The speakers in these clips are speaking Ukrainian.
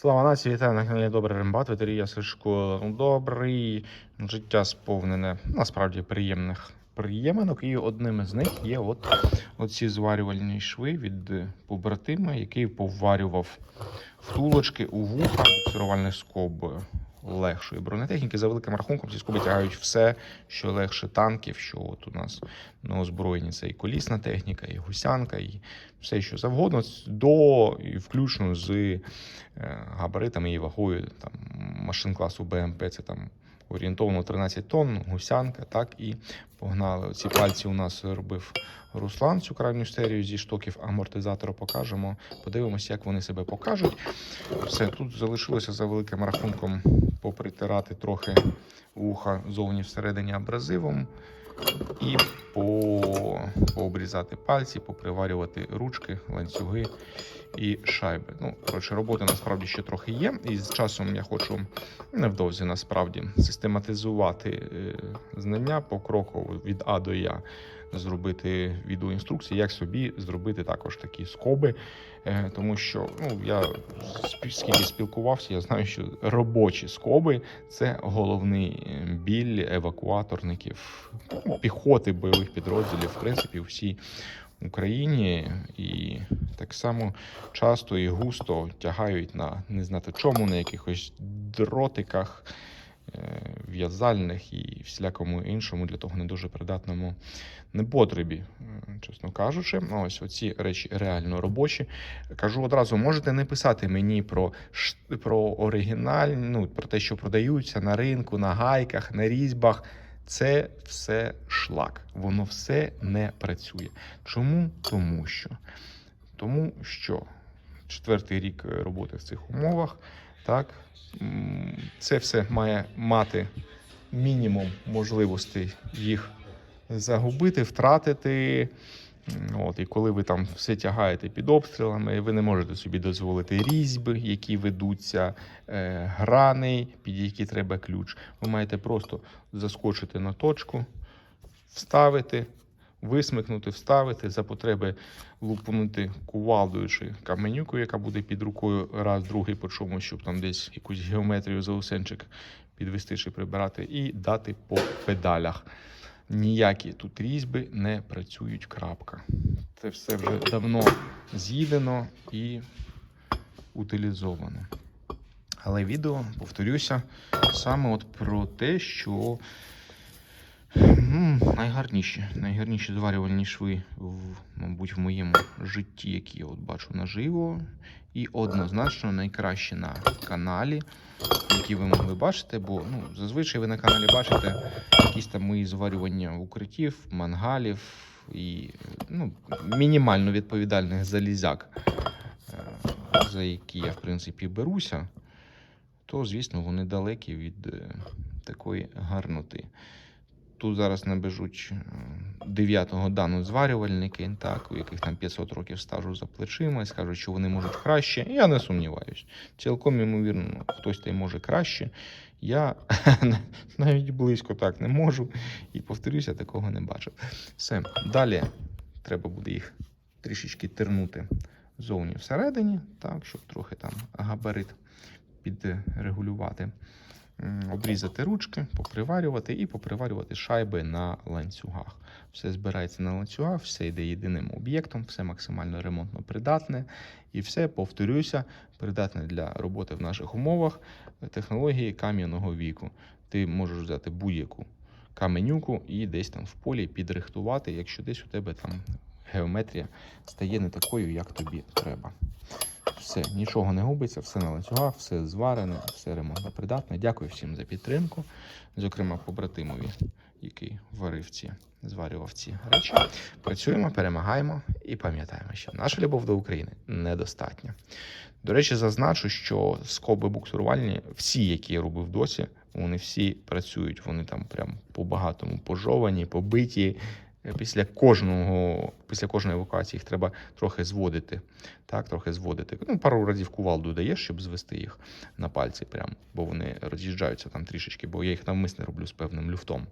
Слава нації, вітаю на каналі Добрий Рембат, Вітерія Сишко. Добрий життя сповнене насправді приємних приєминок. І одним із них є от оці зварювальні шви від побратима, який поварював втулочки у вуха буксирувальних скоб легшої бронетехніки. За великим рахунком ці скоби тягають все, що легше танків, що от у нас на озброєнні це і колісна техніка, і гусянка, і все, що завгодно, до і включно з е, габаритами і вагою там, машин класу БМП, це там орієнтовно 13 тонн, гусянка, так і погнали. Ці пальці у нас робив Руслан, цю крайню серію зі штоків амортизатора покажемо. Подивимося, як вони себе покажуть. Все, тут залишилося за великим рахунком попритирати трохи вуха зовні всередині абразивом. І по, пообрізати пальці, поприварювати ручки, ланцюги і шайби. Ну, коротше, роботи насправді ще трохи є. І з часом я хочу невдовзі насправді систематизувати е, знання покроково від А до Я. Зробити відеоінструкції, як собі зробити також такі скоби, Е, тому що ну я скільки спілкувався, я знаю, що робочі скоби це головний е, біль евакуаторників, ну, піхоти бойових підрозділів, в принципі, всій Україні, і так само часто і густо тягають на не знати чому, на якихось дротиках в'язальних і всілякому іншому для того не дуже придатному непотребі, чесно кажучи. Ось оці речі реально робочі. Кажу одразу, можете не писати мені про, про оригіналь, ну, про те, що продаються на ринку, на гайках, на різьбах. Це все шлак, воно все не працює. Чому? Тому що. Тому що четвертий рік е, роботи в цих умовах, так, це все має мати мінімум можливостей їх загубити, втратити. От, і коли ви там все тягаєте під обстрілами, ви не можете собі дозволити різьби, які ведуться, е, грани, під які треба ключ. Ви маєте просто заскочити на точку, вставити, висмикнути, вставити, за потреби лупнути кувалдою чи каменюкою, яка буде під рукою раз, другий, по чому, щоб там десь якусь геометрію заусенчик підвести чи прибирати, і дати по педалях. Ніякі тут різьби не працюють. Крапка. Це все вже давно з'їдено і утилізовано. Але відео, повторюся, саме от про те, що найгарніші, найгарніші зварювальні шви, в, мабуть, в моєму житті, які я от бачу наживо, і однозначно найкращі на каналі, які ви могли бачити, бо ну, зазвичай ви на каналі бачите якісь там мої зварювання укриттів, мангалів і ну, мінімально відповідальних залізяк, е, за які я, в принципі, беруся, то, звісно, вони далекі від е, такої гарноти. Тут зараз набежуть 9-го дану зварювальники, так, у яких там 500 років стажу за плечима, і скажуть, що вони можуть краще. Я не сумніваюсь. Цілком ймовірно, хтось та й може краще. Я навіть близько так не можу. І повторюся, такого не бачив. Все, далі треба буде їх трішечки тернути зовні всередині, так, щоб трохи там габарит підрегулювати. Обрізати ручки, поприварювати і поприварювати шайби на ланцюгах. Все збирається на ланцюгах, все йде єдиним об'єктом, все максимально ремонтно придатне і все, повторюся, придатне для роботи в наших умовах технології кам'яного віку. Ти можеш взяти будь-яку каменюку і десь там в полі підрихтувати, якщо десь у тебе там геометрія стає не такою, як тобі треба. Все, нічого не губиться, все на ланцюгах, все зварене, все ремонтно придатне. Дякую всім за підтримку. Зокрема, побратимові, який варив ці, зварював ці речі. Працюємо, перемагаємо і пам'ятаємо, що наша любов до України недостатня. До речі, зазначу, що скоби буксирувальні, всі, які я робив досі, вони всі працюють. Вони там прям по багатому пожовані, побиті. Після кожного, після кожної евакуації їх треба трохи зводити. Так, трохи зводити. Ну, пару разів кувалду даєш, щоб звести їх на пальці, прям, бо вони роз'їжджаються там трішечки, бо я їх навмисне роблю з певним люфтом.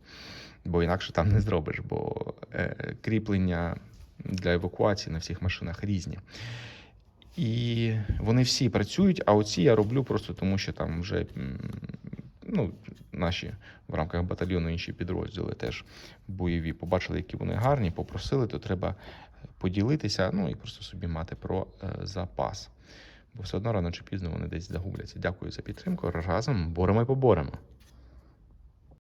Бо інакше там не зробиш, бо е, кріплення для евакуації на всіх машинах різні. І вони всі працюють, а оці я роблю просто тому, що там вже ну, наші в рамках батальйону інші підрозділи теж бойові. Побачили, які вони гарні, попросили, то треба поділитися, ну і просто собі мати про е, запас. Бо все одно рано чи пізно вони десь загубляться. Дякую за підтримку. Разом боремо і поборемо.